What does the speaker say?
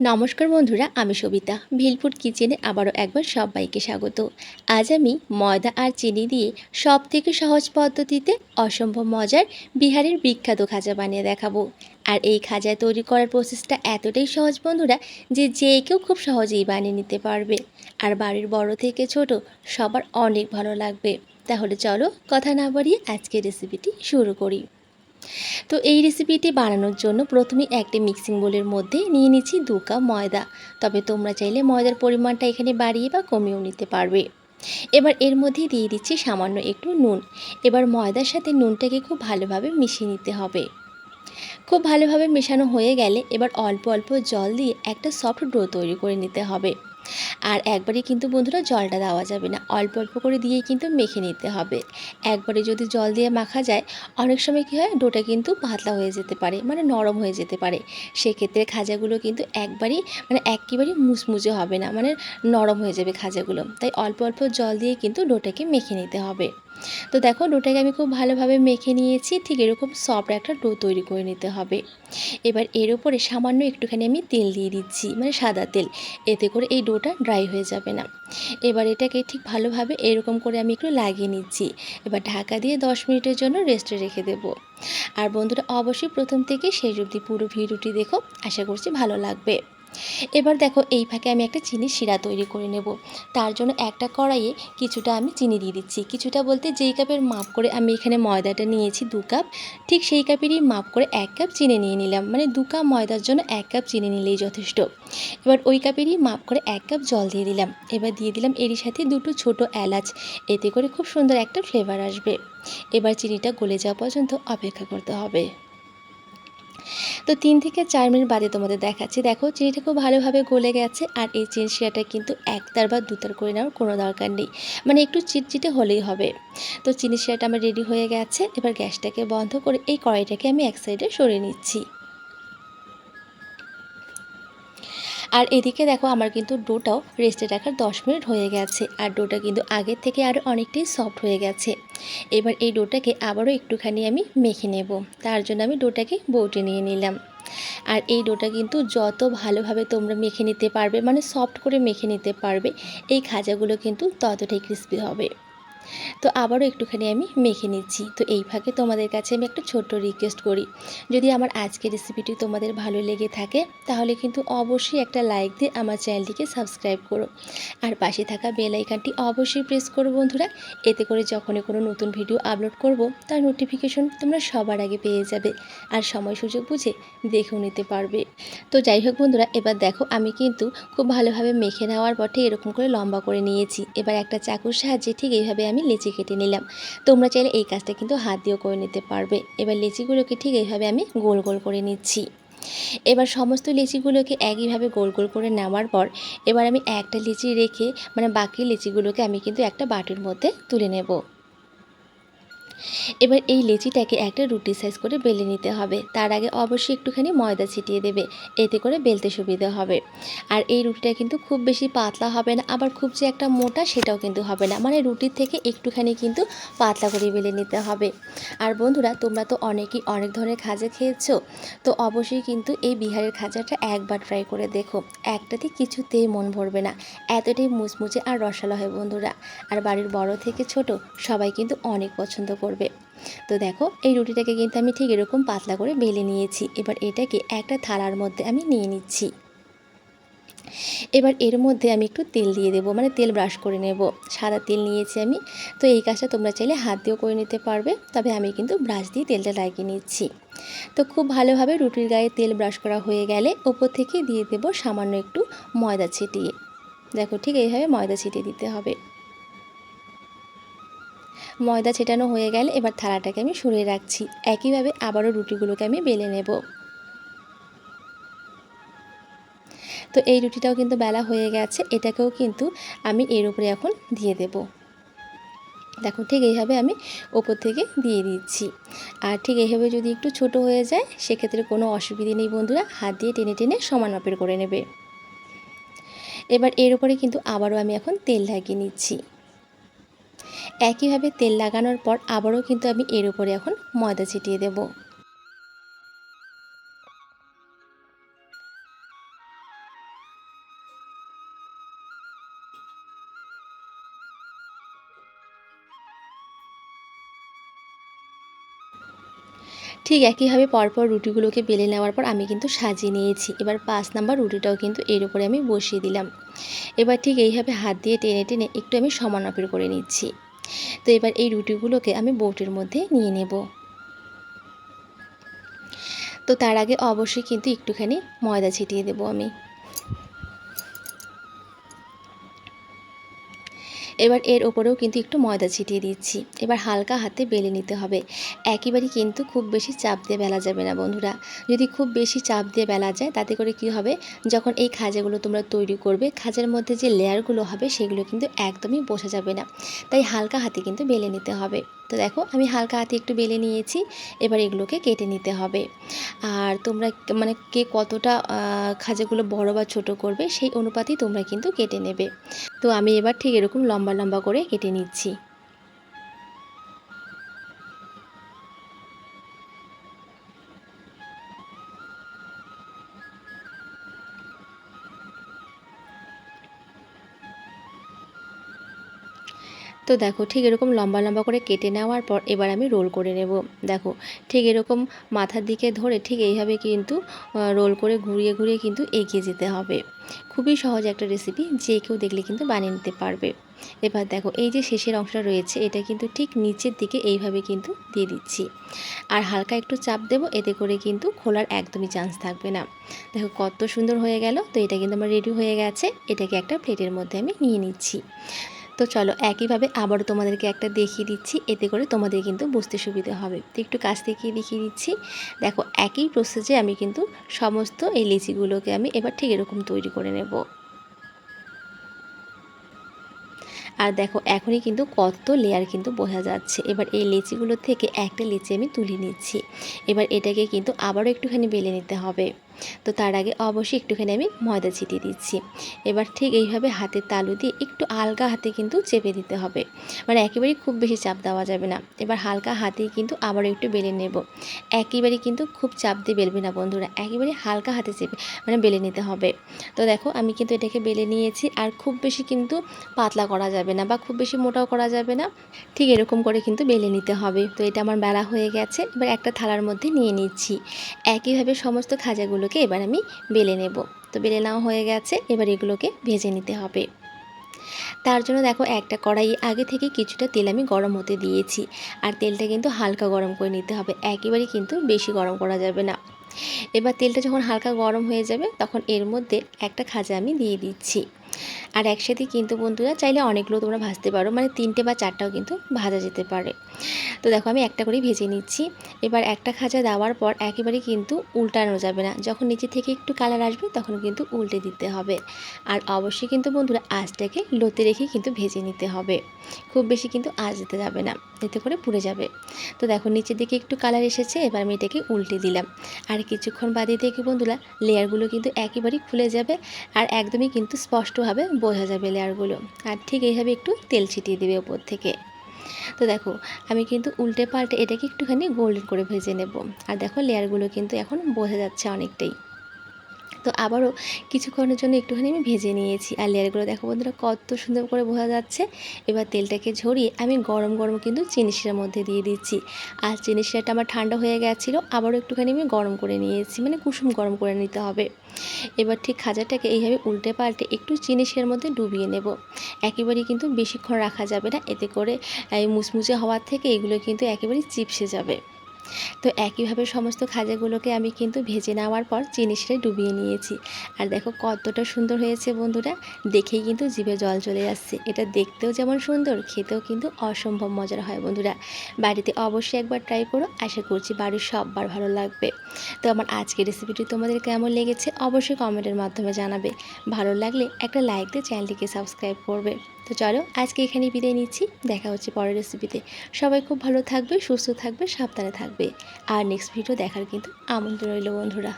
নমস্কার বন্ধুরা, আমি সবিতা। ভিলফুড কিচেনে আবারও একবার সবাইকে স্বাগত। আজ আমি ময়দা আর চিনি দিয়ে সব থেকে সহজ পদ্ধতিতে অসম্ভব মজার বিহারের বিখ্যাত খাজা বানিয়ে দেখাবো। আর এই খাজা তৈরি করার প্রসেসটা এতটাই সহজ বন্ধুরা, যে যে কেউ খুব সহজেই বানিয়ে নিতে পারবে। আর বাড়ির বড় থেকে ছোট সবার অনেক ভালো লাগবে। তাহলে চলো কথা না বাড়িয়ে আজকের রেসিপিটি শুরু করি। তো এই রেসিপিটি বানানোর জন্য প্রথমে একটি মিক্সিং বোলের মধ্যে নিয়ে নিচ্ছি দু কাপ ময়দা। তবে তোমরা চাইলে ময়দার পরিমাণটা এখানে বাড়িয়ে বা কমিয়েও নিতে পারবে। এবার এর মধ্যে দিয়ে দিচ্ছি সামান্য একটু নুন। এবার ময়দার সাথে নুনটাকে খুব ভালোভাবে মিশিয়ে নিতে হবে। খুব ভালোভাবে মেশানো হয়ে গেলে এবার অল্প অল্প জল দিয়ে একটা সফট ডো তৈরি করে নিতে হবে। আর একবারে কিন্তু বন্ধুরা জলটা দেওয়া যাবে না। অল্প অল্প করে দিয়ে কিন্তু মেখে নিতে হবে। একবারে যদি জল দিয়ে মাখা যায়, অনেক সময় কী হয়, ডোটা কিন্তু পাতলা হয়ে যেতে পারে মানে নরম হয়ে যেতে পারে। সেক্ষেত্রে খাজাগুলো কিন্তু একবারই মানে একেবারেই মুচমুচে হবে না মানে নরম হয়ে যাবে খাজাগুলো। তাই অল্প অল্প জল দিয়ে কিন্তু ডোটাকে মেখে নিতে হবে। তো দেখো ডোটাকে আমি খুব ভালোভাবে মেখে নিয়েছি, ঠিক এরকম সফট একটা ডো তৈরি করে নিতে হবে। এবার এর উপরে সামান্য একটুখানি আমি তেল দিয়ে দিচ্ছি মানে সাদা তেল, এতে করে এই ডোটা ড্রাই হয়ে যাবে না। এবার এটাকে ঠিক ভালোভাবে এরকম করে আমি একটু লাগিয়ে নিচ্ছি। এবার ঢাকা দিয়ে দশ মিনিটের জন্য রেস্টে রেখে দেব। আর বন্ধুরা, অবশ্যই প্রথম থেকে শেষ অবধি পুরো ভিডিওটি দেখো, আশা করছি ভালো লাগবে। এবার দেখো এই ফাঁকে আমি একটা চিনি শিরা তৈরি করে নেব। তার জন্য একটা কড়াইয়ে কিছুটা আমি চিনি দিয়ে দিচ্ছি। কিছুটা বলতে যেই কাপের মাপ করে আমি এখানে ময়দাটা নিয়েছি দু কাপ, ঠিক সেই কাপেরই মাপ করে এক কাপ চিনি নিয়ে নিলাম। মানে দু কাপ ময়দার জন্য এক কাপ চিনি নিলেই যথেষ্ট। এবার ওই কাপেরই মাপ করে এক কাপ জল দিয়ে দিলাম। এবার দিয়ে দিলাম এরই সাথে দুটো ছোট এলাচ। এতে করে খুব সুন্দর একটা ফ্লেভার আসবে। এবার চিনিটা গলে যাওয়া পর্যন্ত অপেক্ষা করতে হবে। তো তিন থেকে চার মিনিট বাদে তোমাদের দেখাচ্ছি। দেখো, চিনিটা খুব ভালোভাবে গলে গেছে আর এই চিনি শিরাটা কিন্তু একতার বা দুতার করে নেওয়ার কোনো দরকার নেই। মানে একটু চিটচিটে হলেই হবে। তো চিনি শিরাটা আমার রেডি হয়ে গেছে। এবার গ্যাসটাকে বন্ধ করে এই কড়াইটাকে আমি এক সাইডে সরিয়ে নিচ্ছি। আর এদিকে দেখো আমার কিন্তু ডোটাও রেস্টে রাখার দশ মিনিট হয়ে গেছে, আর ডোটা কিন্তু আগের থেকে আরও অনেকটাই সফট হয়ে গেছে। এবার এই ডোটাকে আবারও একটুখানি আমি মেখে নেব, তার জন্য আমি ডোটাকে বৌটে নিয়ে নিলাম। আর এই ডোটা কিন্তু যত ভালোভাবে তোমরা মেখে নিতে পারবে মানে সফট করে মেখে নিতে পারবে, এই খাজাগুলো কিন্তু ততটাই ক্রিস্পি হবে। তো আবারও একটুখানি আমি মেখে নিচ্ছি। তো এই ফাঁকে তোমাদের কাছে আমি একটা ছোট্ট রিকোয়েস্ট করি। যদি আমার আজকের রেসিপিটি তোমাদের ভালো লেগে থাকে, তাহলে কিন্তু অবশ্যই একটা লাইক দিয়ে আমার চ্যানেলটিকে সাবস্ক্রাইব করো। আর পাশে থাকা বেল আইকনটি অবশ্যই প্রেস করো বন্ধুরা। এতে করে যখনই কোনো নতুন ভিডিও আপলোড করব, তার নোটিফিকেশন তোমরা সবার আগে পেয়ে যাবে আর সময় সুযোগ বুঝে দেখেও নিতে পারবে। তো যাই হোক বন্ধুরা, এবার দেখো আমি কিন্তু খুব ভালোভাবে মেখে নেওয়ার পথে এরকম করে লম্বা করে নিয়েছি। এবার একটা চাকুর সাহায্যে ঠিক এইভাবে আমি লেচি কেটে নিলাম। তোমরা চাইলে এই কাজটা কিন্তু হাত দিয়েও করে নিতে পারবে। এবার লেচিগুলোকে ঠিক এইভাবে আমি গোল গোল করে নিচ্ছি। এবার সমস্ত লিচিগুলোকে একইভাবে গোল গোল করে নেওয়ার পর এবার আমি একটা লিচি রেখে মানে বাকি লিচিগুলোকে আমি কিন্তু একটা বাটির মধ্যে তুলে নেব। এবার এই লেচিটাকে একটা রুটি সাইজ করে বেলে নিতে হবে। তার আগে অবশ্যই একটুখানি ময়দা ছিটিয়ে দেবে, এতে করে বেলতে সুবিধা হবে। আর এই রুটিটা কিন্তু খুব বেশি পাতলা হবে না, আবার খুব যে একটা মোটা সেটাও কিন্তু হবে না। মানে রুটির থেকে একটুখানি কিন্তু পাতলা করে বেলে নিতে হবে। আর বন্ধুরা, তোমরা তো অনেকেই অনেক ধরনের খাজা খেয়েছো, তো অবশ্যই কিন্তু এই বিহারের খাজাটা একবার ট্রাই করে দেখো। একটাতে কিছুতেই মন ভরবে না। এতটাই মুচমুচে আর রসালো হয় বন্ধুরা। আর বাড়ির বড় থেকে ছোট, সবাই কিন্তু অনেক পছন্দ করবে। তো দেখো, এই রুটিটাকে কিন্তু আমি ঠিক এরকম পাতলা করে বেলে নিয়েছি। এবার এটাকে একটা থালার মধ্যে আমি নিয়ে নিচ্ছি। এবার এর মধ্যে আমি একটু তেল দিয়ে দেবো মানে তেল ব্রাশ করে নেব। সাদা তেল নিয়েছি আমি। তো এই কাজটা তোমরা চাইলে হাত দিয়েও করে নিতে পারবে, তবে আমি কিন্তু ব্রাশ দিয়ে তেলটা লাগিয়ে নিচ্ছি। তো খুব ভালোভাবে রুটির গায়ে তেল ব্রাশ করা হয়ে গেলে ওপর থেকে দিয়ে দেবো সামান্য একটু ময়দা ছিটিয়ে। দেখো ঠিক এইভাবে ময়দা ছিটিয়ে দিতে হবে। ময়দা ছেটানো হয়ে গেলে, এবার থালাটাকে আমি সরিয়ে রাখছি। একইভাবে আবারও রুটিগুলোকে আমি বেলে নেব। তো এই রুটিটাও কিন্তু বেলা হয়ে গেছে, এটাকেও কিন্তু আমি এর উপরে এখন দিয়ে দেব। দেখো, ঠিক এইভাবে আমি ওপর থেকে দিয়ে দিচ্ছি। আর ঠিক এইভাবে যদি একটু ছোট হয়ে যায়, সেক্ষেত্রে কোনো অসুবিধে নেই বন্ধুরা, হাত দিয়ে টেনে টেনে সমান মাপের করে নেবে। এবার এর উপরে কিন্তু আবারও আমি এখন তেল লাগিয়ে নিচ্ছি। একইভাবে তেল লাগানোর পর আবারও কিন্তু আমি এর উপরে এখন ময়দা ছিটিয়ে দেব। ঠিক একইভাবে পরপর রুটিগুলোকে বেলে নেওয়ার পর আমি কিন্তু সাজিয়ে নিয়েছি। এবার পাঁচ নাম্বার রুটিটাও কিন্তু এর উপরে আমি বসিয়ে দিলাম। এবার ঠিক এইভাবে হাত দিয়ে টেনে টেনে একটু আমি সমানাপের করে নিচ্ছি। তো এবার এই রুটিগুলোকে আমি বৌটির মধ্যে নিয়ে নেব। তো তার আগে অবশ্যই কিন্তু একটুখানি ময়দা ছিটিয়ে দেবো আমি। এবার এর ওপরেও কিন্তু একটু ময়দা ছিটিয়ে দিচ্ছি। এবার হালকা হাতে বেলে নিতে হবে। একেবারেই কিন্তু খুব বেশি চাপ দিয়ে বেলা যাবে না, বন্ধুরা। যদি খুব বেশি চাপ দিয়ে বেলা যায়, তাতে করে কি হবে? যখন এই খাজাগুলো তোমরা তৈরি করবে, খাজার মধ্যে যে লেয়ারগুলো হবে, সেগুলো কিন্তু একদমই বোঝা যাবে না। তাই হালকা হাতে কিন্তু বেলে নিতে হবে। তো দেখো, আমি হালকা হাতে একটু বেলে নিয়েছি। এবার এগুলোকে কেটে নিতে হবে। আর তোমরা মানে কে কতটা খাজাগুলো বড় বা ছোট করবে, সেই অনুপাতেই তোমরা কিন্তু কেটে নেবে। তো আমি এবার ঠিক এরকম লম্বা লম্বা করে কেটে নিচ্ছি। তো দেখো ঠিক এরকম লম্বা লম্বা করে কেটে নেওয়ার পর এবার আমি রোল করে নেব। দেখো ঠিক এরকম মাথার দিকে ধরে ঠিক এইভাবে কিন্তু রোল করে ঘুরিয়ে ঘুরিয়ে কিন্তু এগিয়ে যেতে হবে। খুবই সহজ একটা রেসিপি যে কেউ দেখলে কিন্তু বানিয়ে নিতে পারবে। এবার দেখো এই যে শেষের অংশটা রয়েছে, এটা কিন্তু ঠিক নিচের দিকে এইভাবে কিন্তু দিয়ে দিচ্ছি। আর হালকা একটু চাপ দেব, এতে করে কিন্তু খোলার একদমই চান্স থাকবে না। দেখো কত সুন্দর হয়ে গেল, তো এটা কিন্তু আমার রেডি হয়ে গেছে, এটাকে একটা প্লেটের মধ্যে আমি নিয়ে নিচ্ছি। তো চলো একইভাবে আবারও তোমাদেরকে একটা দেখিয়ে দিচ্ছি, এতে করে তোমাদের কিন্তু বুঝতে সুবিধা হবে। তো একটু কাছ থেকে দেখিয়ে দিচ্ছি। দেখো, একই প্রসেসে আমি কিন্তু সমস্ত এই লিচিগুলোকে আমি এবার ঠিক এরকম তৈরি করে নেব। আর দেখো, এখনই কিন্তু কত লেয়ার কিন্তু বোঝা যাচ্ছে। এবার এই লেচিগুলো থেকে একটা লেচি আমি তুলে নিচ্ছি। এবার এটাকে কিন্তু আবারও একটুখানি বেলে নিতে হবে। তো তার আগে অবশ্যই একটুখানি আমি ময়দা ছিটিয়ে দিচ্ছি। এবার ঠিক এইভাবে হাতের তালু দিয়ে একটু আলগা হাতে কিন্তু চেপে দিতে হবে। মানে একেবারেই খুব বেশি চাপ দেওয়া যাবে না। এবার হালকা হাতেই কিন্তু আবারও একটু বেলে নেব। একেবারেই কিন্তু খুব চাপ দিয়ে বেলবে না বন্ধুরা। একেবারে হালকা হাতে চেপে মানে বেলে নিতে হবে। তো দেখো আমি কিন্তু এটাকে বেলে নিয়েছি আর খুব বেশি কিন্তু পাতলা করা যাবে না বা খুব বেশি মোটাও করা যাবে না। ঠিক এরকম করে কিন্তু বেলে নিতে হবে। তো এটা আমার বেলা হয়ে গেছে। এবার একটা থালার মধ্যে নিয়ে নিচ্ছি। একইভাবে সমস্ত খাজাগুলো এগুলোকে এবার আমি বেলে নেব। তো বেলে নেওয়া হয়ে গেছে, এবার এগুলোকে ভেজে নিতে হবে। তার জন্য দেখো একটা কড়াই, আগে থেকে কিছুটা তেল আমি গরম হতে দিয়েছি। আর তেলটা কিন্তু হালকা গরম করে নিতে হবে একেবারেই কিন্তু বেশি গরম করা যাবে না। এবার তেলটা যখন হালকা গরম হয়ে যাবে, তখন এর মধ্যে একটা খাজা আমি দিয়ে দিচ্ছি। আর একসাথে কিন্তু বন্ধুরা চাইলে অনেকগুলো তোমরা ভাজতে পারো মানে তিনটে বা চারটাও কিন্তু ভাজা যেতে পারে। তো দেখো আমি একটা করেই ভেজে নিচ্ছি। এবার একটা খাজা দেওয়ার পর একেবারে কিন্তু উল্টানো যাবে না। যখন নিচে থেকে একটু কালার আসবে, তখন কিন্তু উল্টে দিতে হবে। আর অবশ্যই কিন্তু বন্ধুরা আঁচটাকে লোতে রেখে কিন্তু ভেজে নিতে হবে। খুব বেশি কিন্তু আঁচ দিতে যাবে না, এতে করে পুড়ে যাবে। তো দেখো নিচের দিকে একটু কালার এসেছে, এবার আমি এটাকে উল্টে দিলাম। আর কিছুক্ষণ বাদে দেখি বন্ধুরা, লেয়ারগুলো কিন্তু একেবারেই খুলে যাবে আর একদমই কিন্তু স্পষ্টভাবে বোঝা যাবে লেয়ারগুলো। আর ঠিক এইভাবে একটু তেল ছিটিয়ে দেবে ওপর থেকে। তো দেখো, আমি কিন্তু উল্টে পাল্টে এটাকে একটুখানি গোল্ডেন করে ভেজে নেব। আর দেখো, লেয়ারগুলো কিন্তু এখন বোঝা যাচ্ছে অনেকটাই। তো আবারও কিছুক্ষণের জন্য একটুখানি আমি ভেজে নিয়েছি। আর লেয়ারগুলো দেখো বন্ধুরা, কত সুন্দর করে বোঝা যাচ্ছে। এবার তেলটাকে ঝরিয়ে আমি গরম গরম কিন্তু চিনি শিরার মধ্যে দিয়ে দিচ্ছি। আর চিনি শিরাটা আমার ঠান্ডা হয়ে গেছিল, আবারও একটুখানি আমি গরম করে নিয়েছি মানে কুসুম গরম করে নিতে হবে। এবার ঠিক খাজাটাকে এইভাবে উল্টে পাল্টে একটু চিনি শিরার মধ্যে ডুবিয়ে নেব। একেবারেই কিন্তু বেশিক্ষণ রাখা যাবে না, এতে করে এই মুচমুচে হওয়ার থেকে এগুলো কিন্তু একেবারেই চিপসে যাবে। তো একইভাবে সমস্ত খাজাগুলোকে আমি কিন্তু ভেজে নেওয়ার পর চিনি ডুবিয়ে নিয়েছি। আর দেখো কতটা সুন্দর হয়েছে বন্ধুরা, দেখেই কিন্তু জিভে জল চলে যাচ্ছে এটা দেখতেও যেমন সুন্দর, খেতেও কিন্তু অসম্ভব মজার হয় বন্ধুরা। বাড়িতে অবশ্যই একবার ট্রাই করো, আশা করছি বাড়ির সববার ভালো লাগবে। তো আমার আজকের রেসিপিটি তোমাদের কেমন লেগেছে অবশ্যই কমেন্টের মাধ্যমে জানাবে। ভালো লাগলে একটা লাইক দিয়ে চ্যানেলটিকে সাবস্ক্রাইব করবে। তো চলো, আজকে এখানে বিদায় নিচ্ছি। দেখা হচ্ছে পরের রেসিপিতে সবাই খুব ভালো থাকবে, সুস্থ থাকবে, সাবধানে থাকবে। আর নেক্সট ভিডিও দেখার কিন্তু আমন্ত্রণ রইল বন্ধুরা।